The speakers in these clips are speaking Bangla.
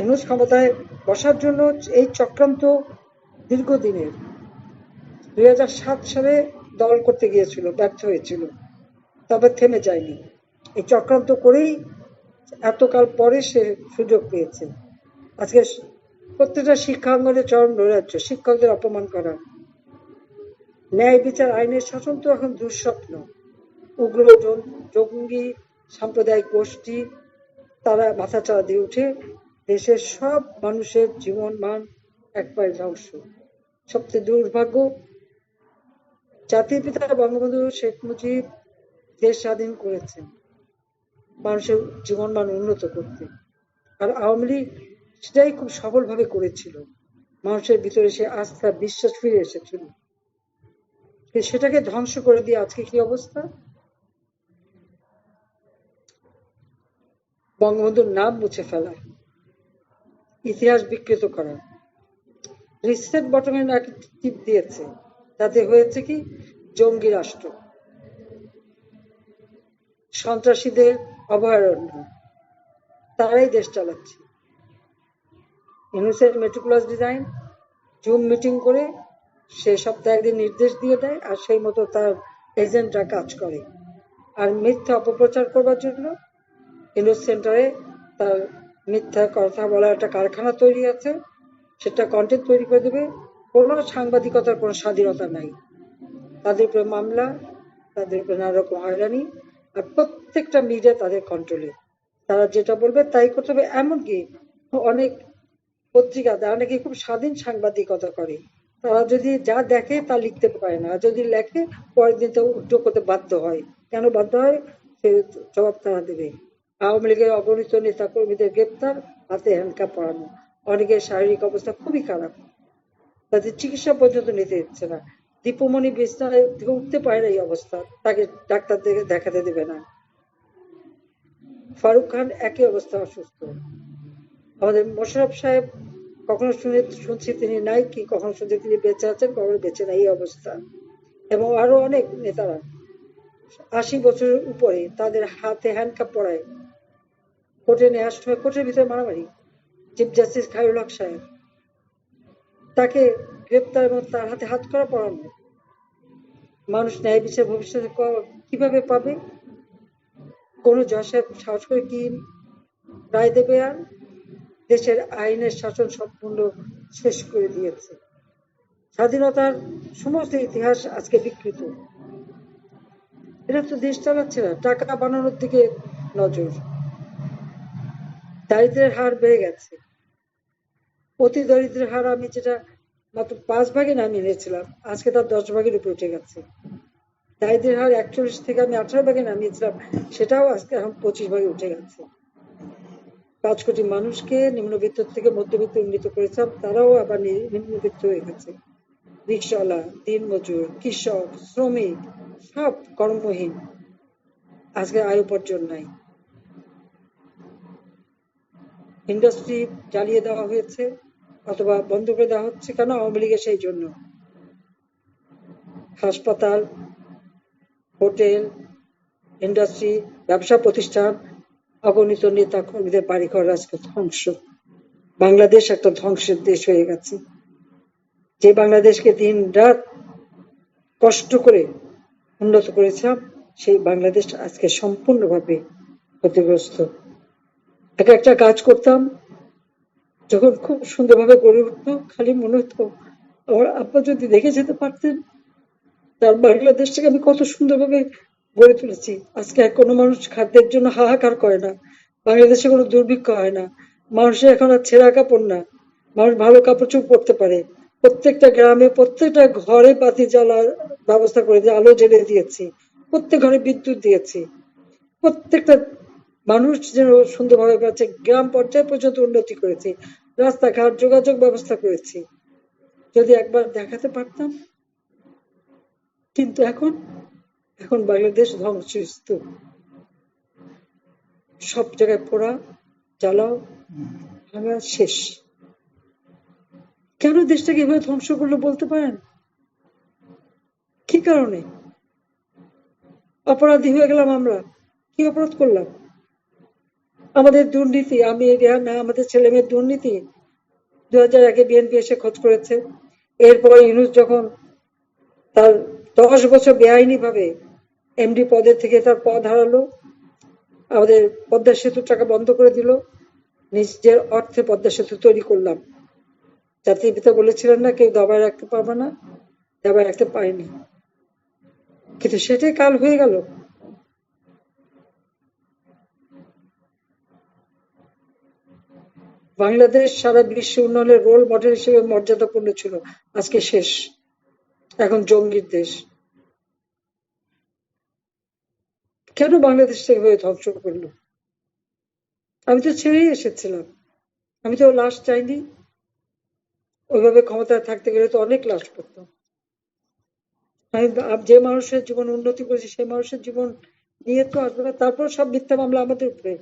ইউনুস ক্ষমতায় বসার জন্য এই চক্রান্ত দীর্ঘদিনের। দুই সালে দল করতে গিয়েছিল, ব্যর্থ হয়েছিল, তবে থেমে যায়নি। এই চক্রান্ত করেই এতকাল পরে সে সুযোগ পেয়েছে। আজকে প্রত্যেকটা শিক্ষাঙ্গনে চরম নৈরাজ্য, শিক্ষকদের অপমান করা। ন্যায় বিচার আইনের শাসন তো এখন দুঃস্বপ্ন। উগ্র জঙ্গি সাম্প্রদায়িক গোষ্ঠী, তারা মাথাচাড়া দিয়ে উঠে দেশের সব মানুষের জীবন মান এক পায়ে ধ্বংস। সবচেয়ে দুর্ভাগ্য, জাতির পিতা বঙ্গবন্ধু শেখ মুজিব দেশ স্বাধীন করেছেন, মানুষের জীবন মান উন্নত করতে। আর আওয়ামী লীগ সেটাই খুব সফলভাবে করেছিল। মানুষের ভিতরে সে আস্থা, বিশ্বাস ফিরে এসেছিল। সেটাকে ধ্বংস করে দিয়ে আজকে কি অবস্থা? বঙ্গবন্ধুর নাম মুছে ফেলা। ইতিহাস বিকৃত করা। রিসেট বটমে নাকি টিপ দিয়েছে, তাতে হয়েছে কি? জঙ্গি রাষ্ট্র। সন্ত্রাসীদের অভয়ারণ্য। তারাই দেশ চালাচ্ছে। UNICEF meticulous design, zoom meeting করে সে সপ্তাহে একদিন নির্দেশ দিয়ে দেয় আর সেই মতো তার এজেন্টরা কাজ করে। আর মিথ্যা অপপ্রচার করবার জন্য ইউনুস সেন্টারে তার মিথ্যা কথা বলার একটা কারখানা তৈরি আছে, সেটা কন্টেন্ট তৈরি করে দেবে, কোনো সাংবাদিকতার কোনো স্বাধীনতা নাই। তাদের উপরে মামলা, তাদের উপরে নানা রকম হয়রানি, আর প্রত্যেকটা মিডিয়া তাদের কন্ট্রোলে তারা যেটা বলবে তাই করতে হবে, এমনকি অনেক পত্রিকাতে অনেকে খুব স্বাধীন সাংবাদিকতা করে, তারা যদি যা দেখে তা লিখতে পারে না যদি লেখে, পরের দিন তো উদ্যোগ করতে বাধ্য হয়। কেন বাধ্য হয়? সে জবাব তারা দেবে। আওয়ামী লীগের অগণিত নেতা কর্মীদের গ্রেপ্তার, হাতে হ্যান্ডকাপ পড়ানো অনেকের শারীরিক অবস্থা খুবই খারাপ। তাদের চিকিৎসা পর্যন্ত নিতে দিচ্ছে না। দীপমণি থেকে উঠতে পারে না এই অবস্থা। তাকে ডাক্তার দেখে দেখাতে দেবে না। ফারুক খান একই অবস্থা অসুস্থ। আমাদের মোশারফ সাহেব কখনো শুনে, শুনছি তিনি নাই কি, কখনো শুনছি তিনি বেঁচে আছেন, কখনো বেঁচে নাই এই অবস্থা। এবং আরও অনেক নেতারা আশি বছরের উপরে তাদের হাতে হ্যান্ডকাপ পড়ায় কোর্টে নেওয়ার সময় কোর্টের ভিতরে মারামারি। চিফ জাস্টিস খায়রুল হক সাহেব তাকে গ্রেপ্তার এবং তার হাতে হাত করা পড়ানো মানুষ ন্যায় বিচার ভবিষ্যতে কীভাবে পাবে? কোন জজ সাহেব সাহস করে কি রায় দেবে আর? দেশের আইনের শাসন সম্পূর্ণ শেষ করে দিয়েছে। স্বাধীনতার সমস্ত ইতিহাস আজকে বিকৃত। এরা তো দেশ চালাচ্ছে না, টাকা বানানোর দিকে নজর। দারিদ্রের হার বেড়ে গেছে। অতি দরিদ্রের হার আমি যেটা মাত্র পাঁচ ভাগে নামিয়ে নিয়েছিলাম আজকে তার দশ ভাগের উপরে উঠে গেছে। দারিদ্রের হার একচল্লিশ থেকে আমি আঠারো ভাগে নামিয়েছিলাম, সেটাও আজকে এখন পঁচিশ ভাগে উঠে গেছে। পাঁচ কোটি মানুষকে নিম্নবিত্ত থেকে মধ্যবিত্ত উন্নীত করেছিলাম, তারাও আবার নিম্নবিত্ত হয়ে গেছে। রিক্সাওয়ালা দিন মজুর কৃষক, শ্রমিক, সব কর্মহীন। আজকে আয় উপার্জন নাই। ইন্ডাস্ট্রি জ্বালিয়ে দেওয়া হয়েছে অথবা বন্ধ করে দেওয়া হচ্ছে কেন আওয়ামী লীগের সেই জন্য? হাসপাতাল, হোটেল, ইন্ডাস্ট্রি, ব্যবসা প্রতিষ্ঠান, অগণিত নেতা কর্মীদের বাড়িঘর আজকে ধ্বংস। বাংলাদেশ একটা ধ্বংসের দেশ হয়ে গেছে। যে বাংলাদেশকে দিন রাত কষ্ট করে উন্নত করেছিলাম সেই বাংলাদেশ আজকে সম্পূর্ণভাবে ক্ষতিগ্রস্ত। এক একটা কাজ করতাম, যখন খুব সুন্দরভাবে গড়ে উঠতো, খালি মনে হতো, আমার আব্বা যদি দেখে যেতে পারতেন, তার বাংলাদেশটাকে আমি কত সুন্দরভাবে গড়ে তুলেছি। আজকে কোনো মানুষ খাদ্যের জন্য হাহাকার করে না। বাংলাদেশে কোনো দুর্ভিক্ষ হয় না। মানুষের এখন আর ছেঁড়া কাপড় না। মানুষ ভালো কাপড় চোপ পরতে পারে। প্রত্যেকটা গ্রামে প্রত্যেকটা ঘরে বাতি জ্বালার ব্যবস্থা করে দিয়ে আলো জ্বেলে দিয়েছি। প্রত্যেক ঘরে বিদ্যুৎ দিয়েছি। প্রত্যেকটা মানুষ যেন সুন্দরভাবে পাচ্ছে, গ্রাম পর্যায়ে পর্যন্ত উন্নতি করেছি, রাস্তাঘাট, যোগাযোগ ব্যবস্থা করেছি। যদি একবার দেখাতে পারতাম। কিন্তু এখন এখন বাংলাদেশ ধ্বংসস্তূপ। সব জায়গায় পোড়া, জ্বালাও, ভাঙা, শেষ। কেন দেশটাকে এভাবে ধ্বংস করল বলতে পারেন? কি কারণে? অপরাধী হয়ে গেলাম আমরা। কি অপরাধ করলাম? আমাদের দুর্নীতি, আমি রেহান না আমাদের ছেলে মেয়ের দুর্নীতি দু হাজার একে বিএনপি এসে খোঁজ করেছে। এরপর ইউনুস যখন তার দশ বছর বেআইনি ভাবে এমডি পদের থেকে তার পদ হারালো, আমাদের পদ্মা সেতুর টাকা বন্ধ করে দিল, নিজের অর্থে পদ্মা সেতু তৈরি করলাম। জাতির পিতা বলেছিলেন না, কেউ দাবায় রাখতে পারবে না দাবায় রাখতে পারেনি। কিন্তু সেটাই কাল হয়ে গেল। বাংলাদেশ সারা বিশ্ব উন্নয়নের রোল মডেল হিসেবে মর্যাদাপূর্ণ ছিল। আজকে শেষ। এখন জঙ্গির দেশ। কেন বাংলাদেশ থেকে হয়ে ধ্বংস করল? আমি তো ছেড়েই এসেছিলাম। আমি তো লাশ চাইনি। ওইভাবে ক্ষমতায় থাকতে গেলে তো অনেক লাশ করতাম আমি যে মানুষের জীবন উন্নতি করেছে, সেই মানুষের জীবন নিয়ে তো আসবে না। তারপর সব মিথ্যা মামলা আমাদের উপরে।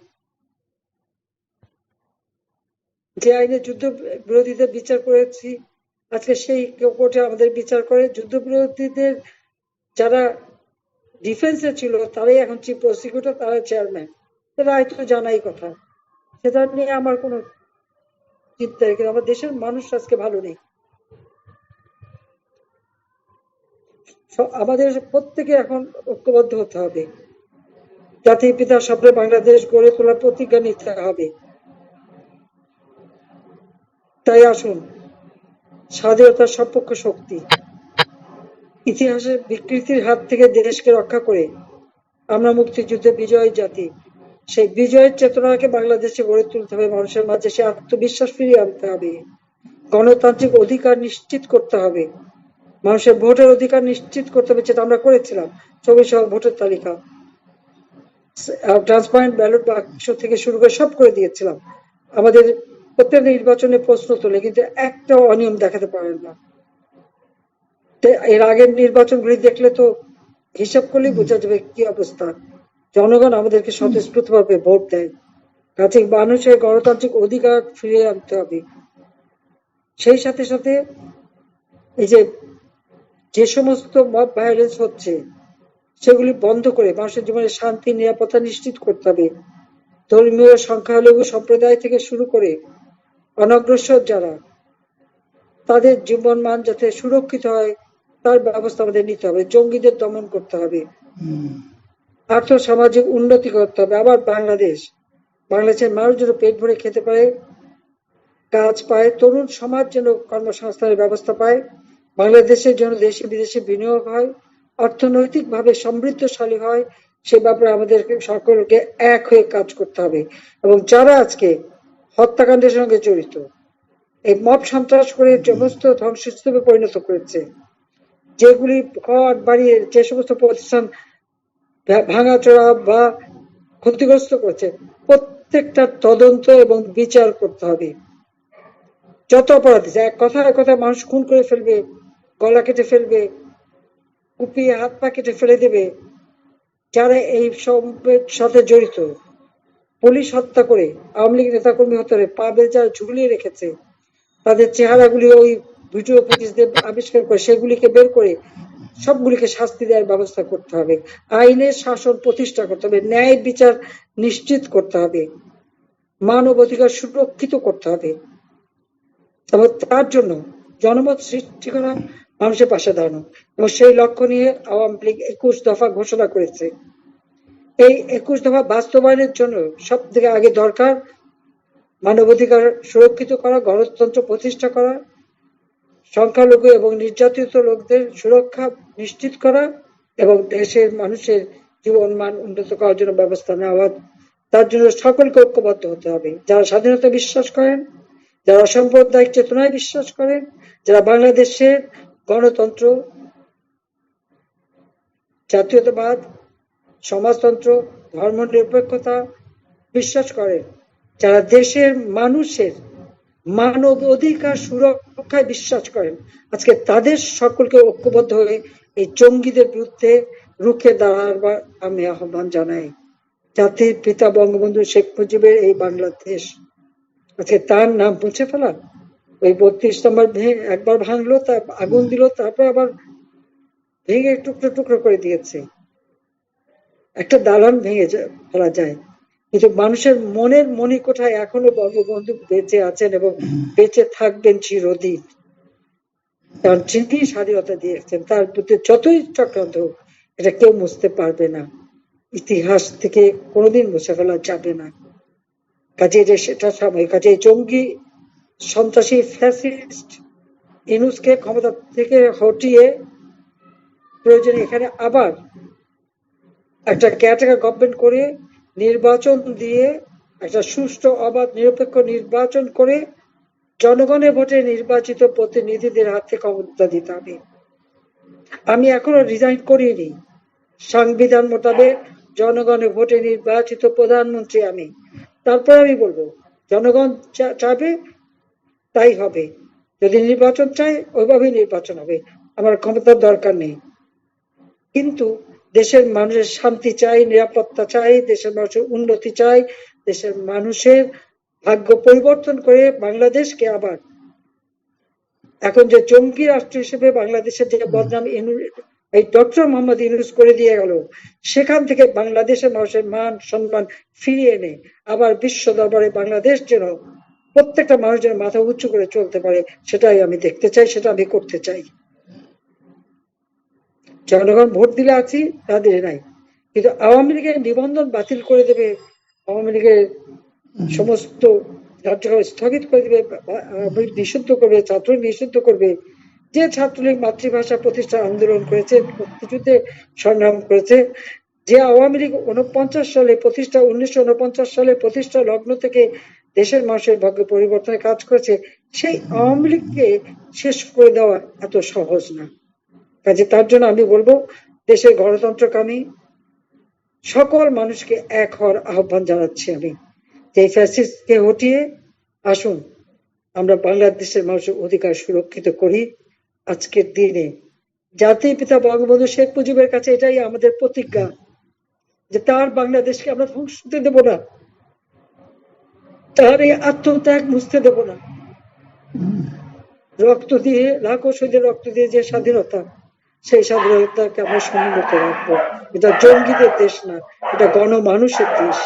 যে আইনে যুদ্ধ বিরোধীদের বিচার করেছি, আজকে সেই কোর্টে আমাদের বিচার করে, যুদ্ধ বিরোধীদের যারা ডিফেন্সে ছিল, তারাই এখন চিফ প্রসিকিউটর তারা চেয়ারম্যান রায় তো জানাই কথা। সেটা নিয়ে আমার কোনো চিন্তা কিন্তু আমার দেশের মানুষ আজকে ভালো নেই। আমাদের প্রত্যেকে এখন ঐক্যবদ্ধ হতে হবে। জাতির পিতার স্বপ্নে বাংলাদেশ গড়ে তোলার প্রতিজ্ঞা নিতে হবে। তাই আসুন, স্বাধীনতার সপক্ষ শক্তি। ইতিহাসের বিকৃতির হাত থেকে দেশকে রক্ষা করে আমরা মুক্তিযুদ্ধে বিজয় জাতি। সেই বিজয়ের চেতনাকে বাংলাদেশে গড়ে তুলতে হবে, মানুষের মাঝে সে আত্মবিশ্বাস ফিরিয়ে আনতে হবে। গণতান্ত্রিক অধিকার নিশ্চিত করতে হবে। মানুষের ভোটের অধিকার নিশ্চিত করতে হবে, যেটা আমরা করেছিলাম। ছবি সহ ভোটের তালিকা। ট্রান্সপারেন্ট ব্যালট বাক্স থেকে শুরু করে সব করে দিয়েছিলাম। আমাদের প্রত্যেক নির্বাচনে প্রশ্ন তোলে, কিন্তু একটাও অনিয়ম দেখাতে পারেন না। এর আগের নির্বাচনগুলি দেখলে তো হিসাব করলেই বোঝা যাবে কি অবস্থা। জনগণ আমাদেরকে স্বতঃস্ফূর্ত ভাবে ভোট দেয়। কাজে মানুষের গণতান্ত্রিক অধিকার ফিরিয়ে আনতে হবে। সেই সাথে সাথে এই যে যে সমস্ত মব ভায়োলেন্স হচ্ছে, সেগুলি বন্ধ করে মানুষের জীবনে শান্তি, নিরাপত্তা নিশ্চিত করতে হবে। ধর্মীয় সংখ্যালঘু সম্প্রদায় থেকে শুরু করে অনগ্রসর যারা তাদের জীবন মান যাতে সুরক্ষিত হয় তার ব্যবস্থা আমাদের নিতে হবে জঙ্গিদের দমন করতে হবে। আর্থ সামাজিক উন্নতি করতে হবে। আবার বাংলাদেশ বাংলাদেশের মানুষ যেন পেট ভরে খেতে পারে কাজ পায় তরুণ সমাজ যেন কর্মসংস্থানের ব্যবস্থা পায় বাংলাদেশের জন্য দেশে বিদেশে বিনিয়োগ হয় অর্থনৈতিকভাবে সমৃদ্ধশালী হয় সে ব্যাপারে আমাদেরকে সকলকে এক হয়ে কাজ করতে হবে। এবং যারা আজকে হত্যাকাণ্ডের সঙ্গে জড়িত। এই মব সন্ত্রাস করে সমস্ত ধ্বংসস্তূপে পরিণত করেছে। যেগুলি ঘর, বাড়ি, যে সমস্ত প্রতিষ্ঠান ভাঙাচোরা বা ক্ষতিগ্রস্ত করছে, প্রত্যেকটা তদন্ত এবং বিচার করতে হবে। যত অপরাধ, এক কথা এক কথা মানুষ খুন করে ফেলবে, গলা কেটে ফেলবে, কুপিয়ে হাত পা কেটে ফেলে দেবে, যারা এই সবের সাথে জড়িত। পুলিশ হত্যা করে আওয়ামী লীগ নেতাকর্মী হত্যা করে পা যারা ঝুলিয়ে রেখেছে। তাদের চেহারাগুলি ওই ভিডিও ফুটেজদের আবিষ্কার করে, সেগুলিকে বের করে সবগুলিকে শাস্তি দেওয়ার ব্যবস্থা করতে হবে। আইনের শাসন প্রতিষ্ঠা করতে হবে, ন্যায় বিচার নিশ্চিত করতে হবে, মানব অধিকার সুরক্ষিত করতে হবে। এবং তার জন্য জনমত সৃষ্টি করা মানুষের পাশে দাঁড়ানো। এবং সেই লক্ষ্য নিয়ে আওয়ামী লীগ একুশ দফা ঘোষণা করেছে। এই একুশ দফা বাস্তবায়নের জন্য সব থেকে আগে দরকার মানবাধিকার সুরক্ষিত করা, গণতন্ত্র প্রতিষ্ঠা করা, সংখ্যালঘু এবং নির্যাতিত লোকদের সুরক্ষা নিশ্চিত করা এবং দেশের মানুষের জীবন মান উন্নত করার জন্য ব্যবস্থা নেওয়া। তার জন্য সকলকে ঐক্যবদ্ধ হতে হবে। যারা স্বাধীনতা বিশ্বাস করেন, যারা সাম্প্রদায়িক চেতনায় বিশ্বাস করেন, যারা বাংলাদেশের গণতন্ত্র, জাতীয়তাবাদ সমাজতন্ত্র ধর্ম নিরপেক্ষতা বিশ্বাস করেন যারা দেশের মানুষের মানব অধিকার সুরক্ষায় বিশ্বাস করেন, আজকে তাদের সকলকে ঐক্যবদ্ধ হয়ে এই জঙ্গিদের বিরুদ্ধে রুখে দাঁড়াবার আমি আহ্বান জানাই। জাতির পিতা বঙ্গবন্ধু শেখ মুজিবের এই বাংলাদেশ। আজকে তার নাম মুছে ফেলা ওই বত্রিশ নম্বর একবার ভাঙলো তা আগুন দিল, তারপর আবার ভেঙে টুকরো টুকরো করে দিয়েছে। একটা দালান ভেঙে ফেলা যায়। কিন্তু মানুষের মনের মণিকোঠায় এখনও বঙ্গবন্ধু বেঁচে আছেন এবং বেঁচে থাকবেন চিরদিন। কারণ তিনি স্বাধীনতা দিয়েছেন, তার প্রতি যতই চক্রান্ত হোক, এটা কেউ মুছতে পারবে না। ইতিহাস থেকে কোনোদিন মুছে ফেলা যাবে না। কাজে এটা সেটা সময় কাজে জঙ্গি, সন্ত্রাসী, ফ্যাসিস্ট, ইনুসকে ক্ষমতা থেকে হটিয়ে প্রয়োজনে এখানে আবার একটা ক্যাটাগর গভর্নমেন্ট করে নির্বাচন দিয়ে একটা সুষ্ঠু, অবাধ, নিরপেক্ষ নির্বাচন করে জনগণের ভোটে নির্বাচিত প্রতিনিধিদের হাতে ক্ষমতা দিতে হবে। আমি এখনও রিজাইন করিনি। সংবিধান মোতাবেক জনগণের ভোটে নির্বাচিত প্রধানমন্ত্রী আমি। তারপর আমি বলব, জনগণ চাবে, তাই হবে। যদি নির্বাচন চায়, ওইভাবেই নির্বাচন হবে। আমার ক্ষমতার দরকার নেই। কিন্তু দেশের মানুষের শান্তি চাই, নিরাপত্তা চাই, দেশের মানুষের উন্নতি চাই, দেশের মানুষের ভাগ্য পরিবর্তন করে বাংলাদেশকে আবার। এখন যে জঙ্গি রাষ্ট্র হিসেবে বাংলাদেশের যে বদনাম এই ডক্টর মোহাম্মদ ইউনুস করে দিয়ে গেল, সেখান থেকে বাংলাদেশের মানুষের মান, সম্মান ফিরিয়ে এনে আবার বিশ্ব দরবারে বাংলাদেশ যেন প্রত্যেকটা মানুষ যেন মাথা উঁচু করে চলতে পারে, সেটাই আমি দেখতে চাই, সেটা আমি করতে চাই। জনগণ ভোট দিলে আছি তাদের নাই। কিন্তু আওয়ামী লীগের নিবন্ধন বাতিল করে দেবে, আওয়ামী লীগের সমস্ত কার্যক্রম স্থগিত করে দেবে নিষিদ্ধ করবে, ছাত্রলীগ নিষিদ্ধ করবে। যে ছাত্রলীগ মাতৃভাষা প্রতিষ্ঠা আন্দোলন করেছে, মুক্তিযুদ্ধে সংগ্রাম করেছে, যে আওয়ামী লীগ উনপঞ্চাশ সালে প্রতিষ্ঠা, উনিশশো উনপঞ্চাশ সালে প্রতিষ্ঠা লগ্ন থেকে দেশের মানুষের ভাগ্য পরিবর্তনের কাজ করেছে, সেই আওয়ামী লীগকে শেষ করে দেওয়া এত সহজ না। কাজে তার জন্য আমি বলব, দেশের গণতন্ত্রকামী সকল মানুষকে এক হওয়ার আহ্বান জানাচ্ছি আমি। যে ফ্যাসিস্টকে হটিয়ে আসুন, আমরা বাংলাদেশের মানুষের অধিকার সুরক্ষিত করি আজকের দিনে। জাতির পিতা বঙ্গবন্ধু শেখ মুজিবের কাছে এটাই আমাদের প্রতিজ্ঞা, যে তার বাংলাদেশকে আমরা ধ্বংস হতে দেব না। তার এই আত্মত্যাগ মুছতে দেব না। রক্ত দিয়ে, লাখো শহীদের রক্ত দিয়ে যে স্বাধীনতা সেই স্বাধীনতাকে আমরা সমুন্নত রাখব এটা জঙ্গিদের দেশ না, এটা গণমানুষের দেশ।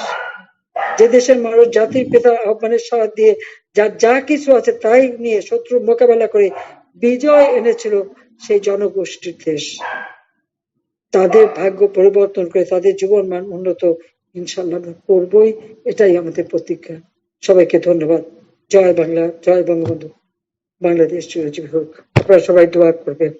যে দেশের মানুষ জাতির পিতার আহ্বানের সাথ দিয়ে যা যা কিছু আছে তাই নিয়ে শত্রু মোকাবেলা করে বিজয় এনেছিল সেই জনগোষ্ঠীর দেশ। তাদের ভাগ্য পরিবর্তন করে তাদের জীবন মান উন্নত ইনশাল্লাহ করবই, এটাই আমাদের প্রতিজ্ঞা। সবাইকে ধন্যবাদ। জয় বাংলা, জয় বঙ্গবন্ধু। বাংলাদেশ চিরজীবী হোক। আপনারা সবাই দোয়া করবেন।